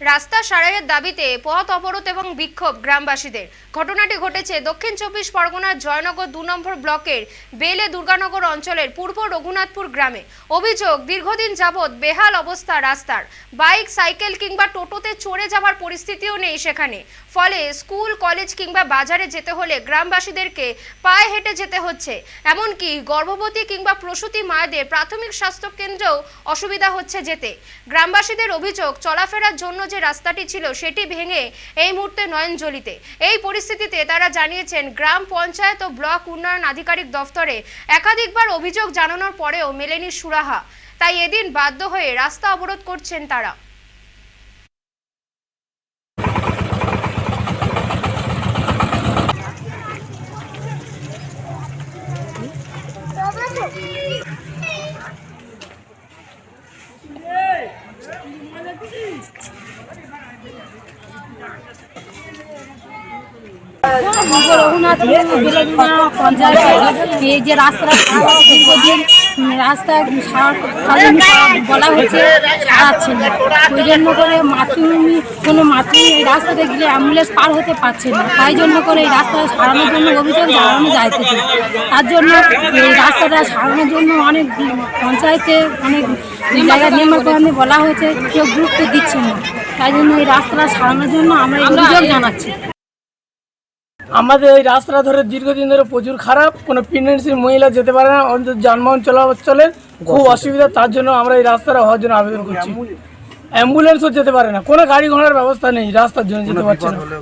রাস্তা সারাইয়ের দাবিতে পথ অবরোধ এবং বিক্ষোভ গ্রামবাসীদের। ঘটনাটি ঘটেছে দক্ষিণ চব্বিশ পরগনার জয়নগর দু নম্বর ব্লকের বেলে দুর্গানগর অঞ্চলের পূর্ব রঘুনাথপুর গ্রামে। অভিযোগ, দীর্ঘদিন যাবৎ বেহাল অবস্থা রাস্তার। বাইক, সাইকেল কিংবা টোটোতে চড়ে যাওয়ার পরিস্থিতিও নেই সেখানে। ফলে স্কুল, কলেজ কিংবা বাজারে যেতে হলে গ্রামবাসীদেরকে পায়ে হেঁটে যেতে হচ্ছে। এমনকি গর্ভবতী কিংবা প্রসূতি মায়েদের প্রাথমিক স্বাস্থ্য কেন্দ্রেও অসুবিধা হচ্ছে যেতে। গ্রামবাসীদের অভিযোগ, চলাফেরার জন্য যে রাস্তাটি ছিল সেটি ভেঙে এই মুহূর্তে নয়নজলিতে। এই পরিস্থিতিতে তারা জানিয়েছেন, গ্রাম পঞ্চায়েত ও ব্লক উন্নয়ন আধিকারিক দফতরে একাধিকবার অভিযোগ জানানোর পরেও মেলেনি সুরাহা। তাই এদিন বাধ্য হয়ে রাস্তা অবরোধ করছেন তারা। পূর্ব যে রাস্তা বলা সারাচ্ছে না ওই জন্য করে অ্যাম্বুলেন্স পার হতে পারছে না তাই জন্য করে এই রাস্তাটা সারানোর জন্য অভিযোগ জানানো যাইতেছে তার জন্য এই রাস্তাটা সারানোর জন্য অনেক পঞ্চায়েতে অনেক জায়গায় নিয়মকরণে বলা হয়েছে কেউ গুরুত্ব দিচ্ছে না তাই জন্য এই রাস্তাটা সারানোর জন্য আমরা অভিযোগ জানাচ্ছি। আমাদের এই রাস্তা ধরে দীর্ঘদিন ধরে প্রচুর খারাপ কোনো প্রেগনেন্সির মহিলা যেতে পারে না অন্তত যানবাহন চলাচলের খুব অসুবিধা তার জন্য আমরা এই রাস্তাটা হওয়ার জন্য আবেদন করছি। অ্যাম্বুলেন্সও যেতে পারে না কোনো গাড়ি ঘোড়ার ব্যবস্থা নেই রাস্তার জন্য যেতে পারছে না।